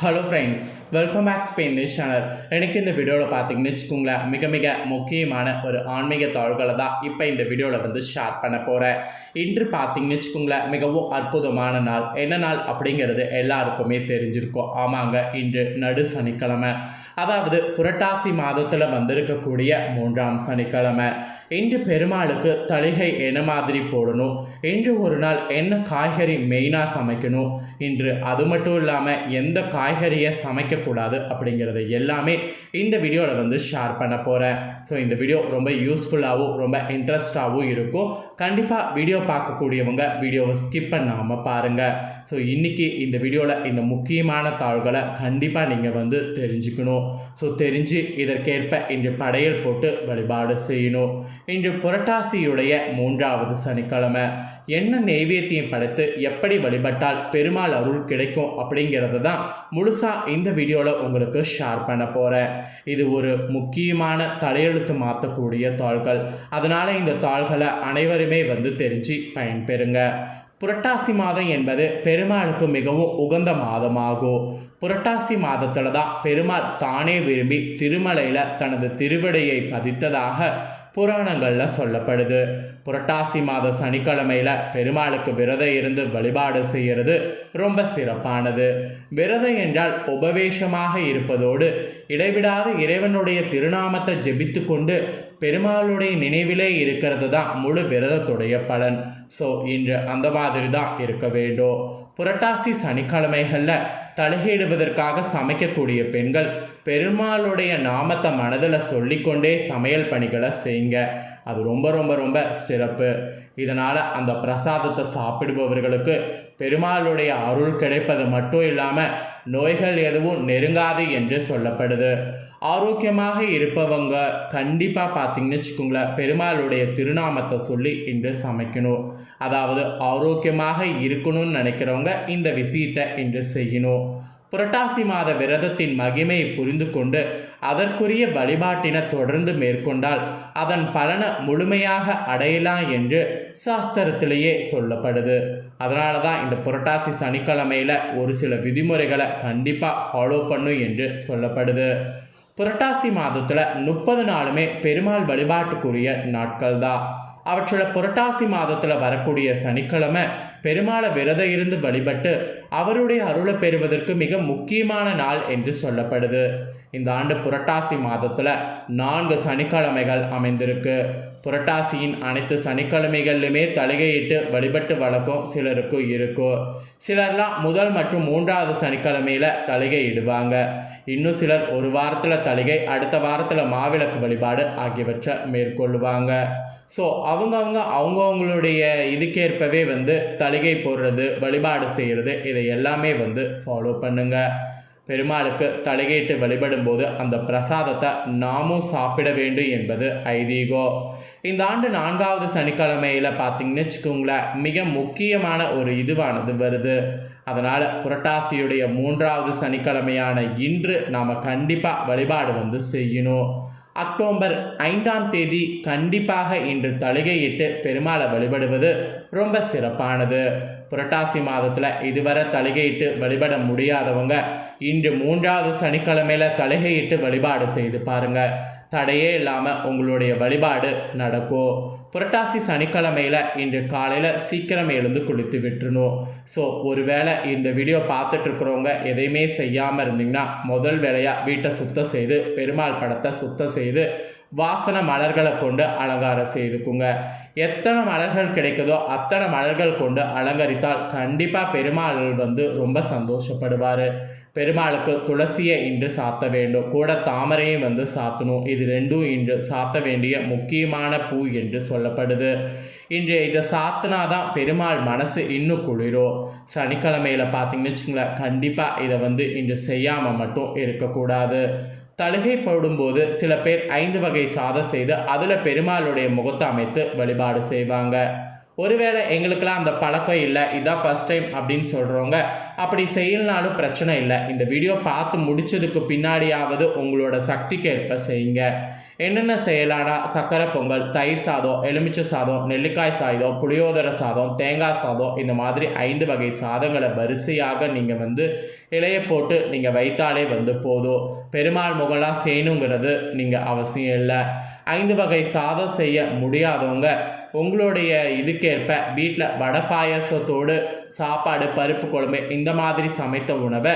Hello friends welcome back Spain news channel எனக்கு இந்த வீடியோவில் பார்த்தீங்கன்னு வச்சுக்கோங்களேன் மிக மிக முக்கியமான ஒரு ஆன்மீக தாள்களை தான் இப்போ இந்த வீடியோவில் வந்து ஷேர் பண்ண போகிறேன் இன்று பார்த்தீங்கன்னு வச்சுக்கோங்களேன் மிகவும் அற்புதமான நாள். என்ன நாள் அப்படிங்கிறது எல்லாருக்குமே தெரிஞ்சிருக்கும். ஆமாங்க இன்று நடு சனிக்கிழமை. அதாவது புரட்டாசி மாதத்தில் வந்திருக்கக்கூடிய மூன்றாம் சனிக்கிழமை. இன்று பெருமாளுக்கு தளிகை என்ன மாதிரி போடணும். இன்று ஒரு நாள் என்ன காய்கறி மெயினாக சமைக்கணும்? இன்று அது மட்டும் இல்லாமல் எந்த காய்கறியை சமைக்கக்கூடாது அப்படிங்கிறது எல்லாமே இந்த வீடியோவில் வந்து ஷேர் பண்ண போகிறேன் ஸோ இந்த வீடியோ ரொம்ப யூஸ்ஃபுல்லாகவும் ரொம்ப இன்ட்ரெஸ்டாகவும் இருக்கும். கண்டிப்பாக வீடியோ பார்க்கக்கூடியவங்க வீடியோவை ஸ்கிப் பண்ணாமல் பாருங்கள் ஸோ இன்றைக்கி இந்த வீடியோவில் இந்த முக்கியமான தாள்களை கண்டிப்பாக நீங்கள் வந்து தெரிஞ்சுக்கணும். ஸோ தெரிஞ்சு இதற்கேற்ப இன்று படையல் போட்டு வழிபாடு செய்யணும். இன்று புரட்டாசியுடைய மூன்றாவது சனிக்கிழமை. என்ன நெய்வேத்தியம் படைத்து எப்படி வழிபட்டால் பெருமாள் அருள் கிடைக்கும் அப்படிங்கிறது தான் முழுசாக இந்த வீடியோவில் உங்களுக்கு ஷேர் பண்ண போகிறேன் இது ஒரு முக்கியமான தலையெழுத்து மாற்றக்கூடிய தாள்கள். அதனால் இந்த தாள்களை அனைவருமே வந்து தெரிஞ்சு பயன்பெறுங்க. புரட்டாசி மாதம் என்பது பெருமாளுக்கு மிகவும் உகந்த மாதமாகும். புரட்டாசி மாதத்தில் தான் பெருமாள் தானே விரும்பி திருமலையில் தனது திருவிடையை பதித்ததாக புராணங்களில் சொல்லப்படுது. புரட்டாசி மாத சனிக்கிழமையில் பெருமாளுக்கு விரதம் இருந்து வழிபாடு செய்கிறது ரொம்ப சிறப்பானது. விரதம் என்றால் உபவேஷமாக இருப்பதோடு இடைவிடாத இறைவனுடைய திருநாமத்தை ஜெபித்து கொண்டு பெருமாளுடைய நினைவிலே இருக்கிறது தான் முழு விரதத்துடைய பலன். ஸோ இன்று அந்த மாதிரி தான் இருக்க வேண்டும். புரட்டாசி சனிக்கிழமைகளில் தலையிடுவதற்காக சமைக்கக்கூடிய பெண்கள் பெருமாளுடைய நாமத்தை மனதில் சொல்லிக்கொண்டே சமையல் பணிகளை செய்யுங்க. அது ரொம்ப ரொம்ப ரொம்ப சிறப்பு. இதனால் அந்த பிரசாதத்தை சாப்பிடுபவர்களுக்கு பெருமாளுடைய அருள் கிடைப்பது மட்டும் இல்லாமல் நோய்கள் எதுவும் நெருங்காது என்று சொல்லப்படுது. ஆரோக்கியமாக இருப்பவங்க கண்டிப்பாக பார்த்தீங்கன்னு வச்சுக்கோங்களேன் பெருமாளுடைய திருநாமத்தை சொல்லி இன்று சமைக்கணும். அதாவது ஆரோக்கியமாக இருக்கணும்னு நினைக்கிறவங்க இந்த விஷயத்தை இன்று செய்யணும். புரட்டாசி மாத விரதத்தின் மகிமையை புரிந்து கொண்டு அதற்குரிய வழிபாட்டினை தொடர்ந்து மேற்கொண்டால் அதன் பலனை முழுமையாக அடையலாம் என்று சாஸ்திரத்திலேயே சொல்லப்படுது. அதனால தான் இந்த புரட்டாசி சனிக்கிழமையில் ஒரு சில விதிமுறைகளை கண்டிப்பாக ஃபாலோ பண்ணும் என்று சொல்லப்படுது. புரட்டாசி மாதத்தில் முப்பது நாளுமே பெருமாள் வழிபாட்டுக்குரிய நாட்கள் தான் அவற்றில் புரட்டாசி மாதத்தில் வரக்கூடிய சனிக்கிழமை பெருமாளை விரதம் இருந்து வழிபட்டு அவருடைய அருளை பெறுவதற்கு மிக முக்கியமான நாள் என்று சொல்லப்படுது. இந்த ஆண்டு புரட்டாசி மாதத்தில் நான்கு சனிக்கிழமைகள் அமைந்திருக்கு. புரட்டாசியின் அனைத்து சனிக்கிழமைகள்லையுமே தலைகையிட்டு வழிபட்டு வழக்கம் சிலருக்கு இருக்கும் சிலர்லாம் முதல் மற்றும் மூன்றாவது சனிக்கிழமையில் தலிகை இடுவாங்க. இன்னும் சிலர் ஒரு வாரத்தில் தலிகை அடுத்த வாரத்தில் மாவிளக்கு வழிபாடு ஆகியவற்றை மேற்கொள்ளுவாங்க. ஸோ அவங்கவுங்க அவங்கவுங்களுடைய இதுக்கேற்பவே வந்து தலிகை போடுறது வழிபாடு செய்கிறது இதை எல்லாமே வந்து ஃபாலோ பண்ணுங்கள் பெருமாளுக்கு தலைகையிட்டு வழிபடும்போது அந்த பிரசாதத்தை நாமும் சாப்பிட வேண்டும் என்பது ஐதீகம் இந்த ஆண்டு நான்காவது சனிக்கிழமையில் பார்த்தீங்கன்னு வச்சுக்கோங்களேன் மிக முக்கியமான ஒரு இதுவானது வருது. அதனால் புரட்டாசியுடைய மூன்றாவது சனிக்கிழமையான இன்று நாம் கண்டிப்பாக வழிபாடு வந்து செய்யணும். அக்டோபர் ஐந்தாம் தேதி கண்டிப்பாக இன்று தலிகையிட்டு பெருமாளை வழிபடுவது ரொம்ப சிறப்பானது. புரட்டாசி மாதத்தில் இதுவரை தலிகையிட்டு வழிபட முடியாதவங்க இன்று மூன்றாவது சனிக்கிழமையில் தலிகையிட்டு வழிபாடு செய்து பாருங்கள் தடையே இல்லாமல் உங்களுடைய வழிபாடு நடக்கும். புரட்டாசி சனிக்கிழமையில் இன்று காலையில் சீக்கிரம் எழுந்து குளித்து விட்டுருணும் ஸோ ஒருவேளை இந்த வீடியோ பார்த்துட்ருக்குறவங்க எதையுமே செய்யாமல் இருந்தீங்கன்னா முதல் வேலையாக வீட்டை சுத்தம் செய்து பெருமாள் படத்தை சுத்தம் செய்து வாசன மலர்களை கொண்டு அலங்காரம் செய்துக்குங்க. எத்தனை மலர்கள் கிடைக்குதோ அத்தனை மலர்கள் கொண்டு அலங்கரித்தால் கண்டிப்பாக பெருமாள் வந்து ரொம்ப சந்தோஷப்படுவார். பெருமாளுக்கு துளசியை இன்று சாத்த வேண்டும். கூட தாமரையும் வந்து சாத்தணும். இது ரெண்டும் இன்று சாத்த வேண்டிய முக்கியமான பூ என்று சொல்லப்படுது. இன்று இதை சாத்தினாதான் பெருமாள் மனசு இன்னும் குளிரும் சனிக்கிழமையில் பார்த்தீங்கன்னு வச்சுங்களேன் கண்டிப்பாக இதை வந்து இன்று செய்யாமல் மட்டும் இருக்கக்கூடாது. தழுகை போடும்போது சில பேர் ஐந்து வகை சாதம் செய்து அதில் பெருமாளுடைய முகத்தை அமைத்து வழிபாடு செய்வாங்க. ஒருவேளை எங்களுக்கெல்லாம் அந்த பழக்கம் இல்லை இதான் ஃபஸ்ட் டைம் அப்படின்னு சொல்கிறவங்க அப்படி செய்யலனாலும் பிரச்சனை இல்லை. இந்த வீடியோ பார்த்து முடிச்சதுக்கு பின்னாடியாவது உங்களோட சக்திக்கு ஏற்ப செய்யுங்க. என்னென்ன செய்யலாம்னா சக்கரை பொங்கல் தயிர் சாதம் எலுமிச்சை சாதம் நெல்லிக்காய் சாதம் புளியோதரை சாதம் தேங்காய் சாதம் இந்த மாதிரி ஐந்து வகை சாதங்களை வரிசையாக நீங்கள் வந்து இலைய போட்டு நீங்கள் வைத்தாலே வந்து போதும். பெருமாள் முகலாக செய்யணுங்கிறது நீங்கள் அவசியம் இல்லை. ஐந்து வகை சாதம் செய்ய முடியாதவங்க உங்களுடைய இதுக்கேற்ப வீட்டில் வடை பாயாசத்தோடு சாப்பாடு பருப்பு குழம்பு இந்த மாதிரி சமைத்த உணவை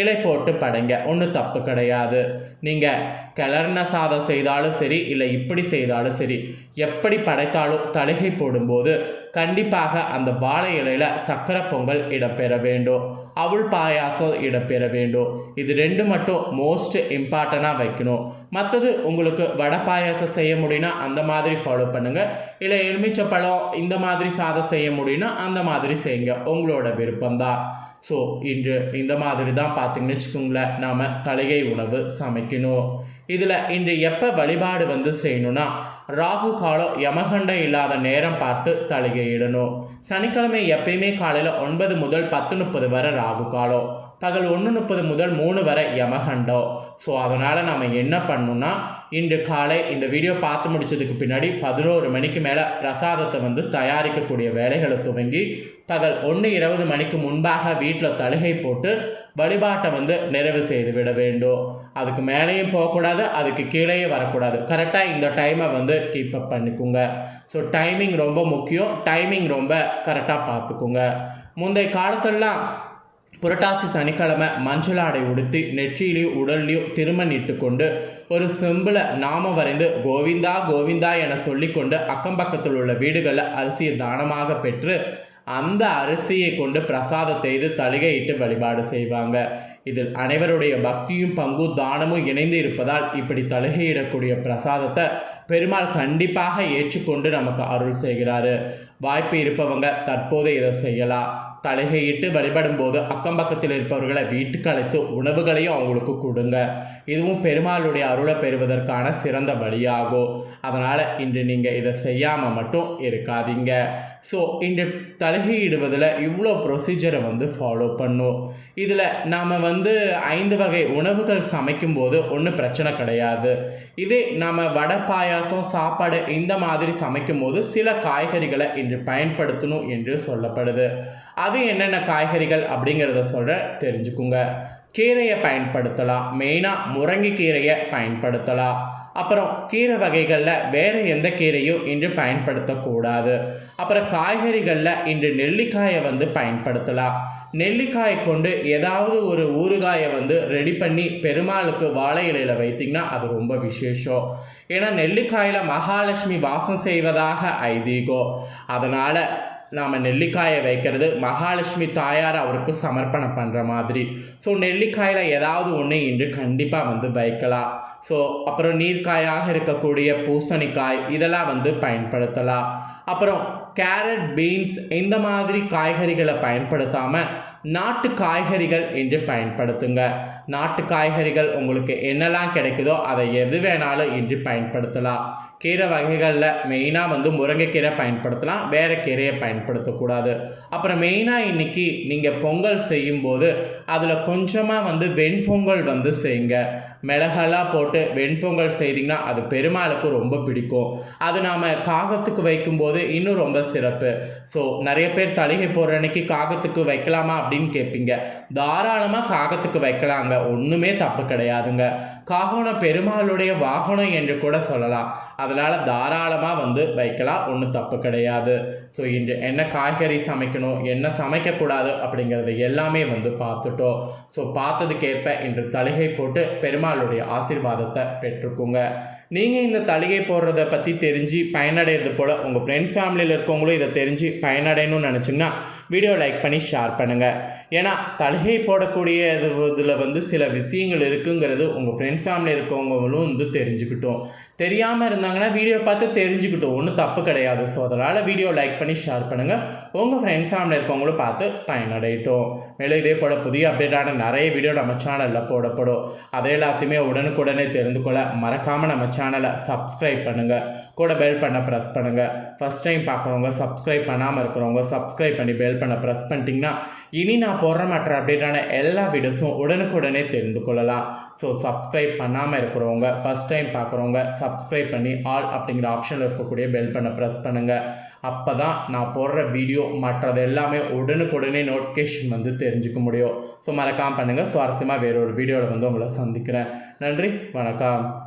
இலை போட்டு படைங்க. ஒன்றும் தப்பு கிடையாது. நீங்கள் கிளர்ன சாதம் செய்தாலும் சரி இல்லை இப்படி செய்தாலும் சரி எப்படி படைத்தாலும் தழுகை போடும்போது கண்டிப்பாக அந்த வாழை இலையில் சக்கரை பொங்கல் இடம்பெற வேண்டும். அவுள் பாயாசம் இடம்பெற வேண்டும். இது ரெண்டு மட்டும் மோஸ்ட் இம்பார்ட்டண்ட்டாக வைக்கணும். மற்றது உங்களுக்கு வடை பாயாசம் செய்ய முடியும்னா அந்த மாதிரி ஃபாலோ பண்ணுங்கள் இல்லை எலுமிச்சை பழம் இந்த மாதிரி சாதம் செய்ய முடியும்னா அந்த மாதிரி செய்யுங்க. உங்களோட விருப்பம்தான். ஸோ இன்று இந்த மாதிரி தான் பார்த்தீங்கன்னு வச்சுக்கோங்களேன் நாம் தலையை உணவு சமைக்கணும். இதில் இன்று எப்போ வழிபாடு வந்து செய்யணும்னா ராகு காலம் யமகண்டம் இல்லாத நேரம் பார்த்து தலிகையிடணும் சனிக்கிழமை எப்பயுமே காலையில் ஒன்பது முதல் பத்து முப்பது வரை ராகு காலம். பகல் ஒன்று முப்பது முதல் மூணு வரை யமகண்டம். ஸோ அதனால் நம்ம என்ன பண்ணணும்னா இன்று காலை இந்த வீடியோ பார்த்து முடிச்சதுக்கு பின்னாடி பதினோரு மணிக்கு மேலே பிரசாதத்தை வந்து தயாரிக்கக்கூடிய வேலைகளை துவங்கி பகல் ஒன்று இருபது மணிக்கு முன்பாக வீட்டில் தழுகை போட்டு வழிபாட்டை வந்து நிறைவு செய்து விட வேண்டும். அதுக்கு மேலேயும் போகக்கூடாது அதுக்கு கீழேயும் வரக்கூடாது. கரெக்டாக இந்த டைமை வந்து கீப் அப் பண்ணிக்கோங்க. ஸோ டைமிங் ரொம்ப முக்கியம். டைமிங் ரொம்ப கரெக்டாக பார்த்துக்குங்க. முந்தைய காலத்துலலாம் புரட்டாசி சனிக்கிழமை மஞ்சள் ஆடை உடுத்தி நெற்றியிலையும் உடல்லையும் திருமணிட்டு கொண்டு ஒரு செம்பில் நாம வரைந்து கோவிந்தா கோவிந்தா என சொல்லிக்கொண்டு அக்கம் பக்கத்தில் உள்ள வீடுகளில் அரிசியை தானமாக பெற்று அந்த அரிசியை கொண்டு பிரசாதத்தை இது தலிகையிட்டு வழிபாடு செய்வாங்க. இதில் அனைவருடைய பக்தியும் பங்கு தானமும் இணைந்து இருப்பதால் இப்படி தலுகையிடக்கூடிய பிரசாதத்தை பெருமாள் கண்டிப்பாக ஏற்றுக்கொண்டு நமக்கு அருள் செய்கிறாரு. வாய்ப்பு இருப்பவங்க தற்போது இதை செய்யலாம். தலைகையிட்டு வழிபடும் போது அக்கம் பக்கத்தில் இருப்பவர்களை வீட்டுக்கு அழைத்து உணவுகளையும் அவங்களுக்கு கொடுங்க. இதுவும் பெருமாளுடைய அருளை பெறுவதற்கான சிறந்த வழியாகும். அதனால் இன்று நீங்கள் இதை செய்யாமல் மட்டும் இருக்காதீங்க. ஸோ இன்று தலைகையிடுவதில் இவ்வளோ ப்ரொசீஜரை வந்து ஃபாலோ பண்ணும். இதில் நாம் வந்து ஐந்து வகை உணவுகள் சமைக்கும்போது ஒன்றும் பிரச்சனை கிடையாது. இதே நாம் வடை பாயாசம் சாப்பாடு இந்த மாதிரி சமைக்கும்போது சில காய்கறிகளை இன்று பயன்படுத்தணும் என்று சொல்லப்படுது. அது என்னென்ன காய்கறிகள் அப்படிங்கிறத சொல்கிற தெரிஞ்சுக்குங்க. கீரையை பயன்படுத்தலாம். மெயினாக முருங்கைக்கீரையை பயன்படுத்தலாம். அப்புறம் கீரை வகைகளில் வேறு எந்த கீரையும் இன்று பயன்படுத்தக்கூடாது. அப்புறம் காய்கறிகளில் இன்று நெல்லிக்காயை வந்து பயன்படுத்தலாம். நெல்லிக்காயை கொண்டு ஏதாவது ஒரு ஊறுகாயை வந்து ரெடி பண்ணி பெருமாளுக்கு வாழை இலையில் வைத்திங்கன்னா அது ரொம்ப விசேஷம். ஏன்னா நெல்லிக்காயில் மகாலட்சுமி வாசம் செய்வதாக ஐதீகம். அதனால் நாம் நெல்லிக்காயை வைக்கிறது. மகாலட்சுமி தாயார் அவருக்கு சமர்ப்பணம் பண்ணுற மாதிரி. ஸோ நெல்லிக்காயில் ஏதாவது ஒன்று இன்று கண்டிப்பாக வந்து வைக்கலாம். ஸோ அப்புறம் நீர்க்காயாக இருக்கக்கூடிய பூசணிக்காய் இதெல்லாம் வந்து பயன்படுத்தலாம். அப்புறம் கேரட் பீன்ஸ் இந்த மாதிரி காய்கறிகளை பயன்படுத்தாமல் நாட்டு காய்கறிகள் என்று பயன்படுத்துங்க. நாட்டு காய்கறிகள் உங்களுக்கு என்னெல்லாம் கிடைக்குதோ அதை எது வேணாலும் இன்று பயன்படுத்தலாம். கீரை வகைகளில் மெயினாக வந்து முருங்கைக்கீரை பயன்படுத்தலாம். வேறு கீரையை பயன்படுத்தக்கூடாது. அப்புறம் மெயினாக இன்றைக்கி நீங்கள் பொங்கல் செய்யும்போது அதில் கொஞ்சமாக வந்து வெண்பொங்கல் வந்து செய்யுங்க. மிளகெல்லாம் போட்டு வெண்பொங்கல் செய்திங்கன்னா அது பெருமாளுக்கு ரொம்ப பிடிக்கும். அது நாம் காகத்துக்கு வைக்கும்போது இன்னும் ரொம்ப சிறப்பு. ஸோ நிறைய பேர் தலிகை போடுற அன்னைக்கு காகத்துக்கு வைக்கலாமா அப்படின்னு கேட்பீங்க. தாராளமாக காகத்துக்கு வைக்கலாங்க. ஒன்றுமே தப்பு கிடையாதுங்க. காகனம் பெருமாளுடைய வாகனம் என்று கூட சொல்லலாம். அதனால் தாராளமாக வந்து வைக்கலாம். ஒன்றும் தப்பு கிடையாது. ஸோ இன்று என்ன காய்கறி சமைக்கணும் என்ன சமைக்கக்கூடாது அப்படிங்கிறது எல்லாமே வந்து பார்த்துட்டோம். ஸோ பார்த்ததுக்கேற்ப இன்று தலிகை போட்டு பெருமாளுடைய ஆசீர்வாதத்தை பெற்றுக்குங்க. நீங்கள் இந்த தலிகை போடுறத பற்றி தெரிஞ்சு பயனடைகிறது போல் உங்கள் ஃப்ரெண்ட்ஸ் ஃபேமிலியில் இருக்கவங்களும் இதை தெரிஞ்சு பயனடையணும்னு நினச்சிங்கன்னா வீடியோ லைக் பண்ணி ஷேர் பண்ணுங்கள் ஏன்னா தலகை போடக்கூடிய இதில் வந்து சில விஷயங்கள் இருக்குங்கிறது உங்கள் ஃப்ரெண்ட்ஸ் ஃபேமிலி இருக்கவங்களும் வந்து தெரிஞ்சுக்கிட்டோம். தெரியாமல் இருந்தாங்கன்னா வீடியோ பார்த்து தெரிஞ்சுக்கிட்டோம். ஒன்றும் தப்பு கிடையாது. ஸோ அதனால் வீடியோ லைக் பண்ணி ஷேர் பண்ணுங்கள் உங்கள் ஃப்ரெண்ட்ஸ் ஃபேமிலி இருக்கவங்களும் பார்த்து பயனடையட்டும். மேலும் இதே போல் புதிய அப்டேட்டான நிறைய வீடியோ நம்ம சேனலில் போடப்படும். அதை எல்லாத்தையுமே உடனுக்குடனே தெரிந்து கொள்ள மறக்காமல் நம்ம சேனலை சப்ஸ்கிரைப் பண்ணுங்கள் கூட பெல் பண்ண ப்ரெஸ் பண்ணுங்கள் ஃபஸ்ட் டைம் பார்க்குறவங்க சப்ஸ்கிரைப் பண்ணாமல் இருக்கிறவங்க சப்ஸ்கிரைப் பண்ணி பெல் பண்ண ப்ரெஸ் பண்ணிட்டீங்கன்னா இனி நான் போடுற மற்ற அப்டேட்டான எல்லா வீடியோஸும் உடனுக்குடனே தெரிந்து கொள்ளலாம். ஸோ சப்ஸ்கிரைப் பண்ணாமல் இருக்கிறவங்க ஃபஸ்ட் டைம் பார்க்குறவங்க சப்ஸ்கிரைப் பண்ணி ஆல் அப்படிங்கிற ஆப்ஷனில் இருக்கக்கூடிய பெல் பண்ண ப்ரெஸ் பண்ணுங்கள் அப்போ தான் நான் போடுற வீடியோ மற்றது எல்லாமே உடனுக்குடனே நோட்டிஃபிகேஷன் வந்து தெரிஞ்சுக்க முடியும். ஸோ மறக்காமல் பண்ணுங்கள் சுவாரஸ்யமாக வேறொரு வீடியோவில் வந்து உங்களை சந்திக்கிறேன். நன்றி வணக்கம்.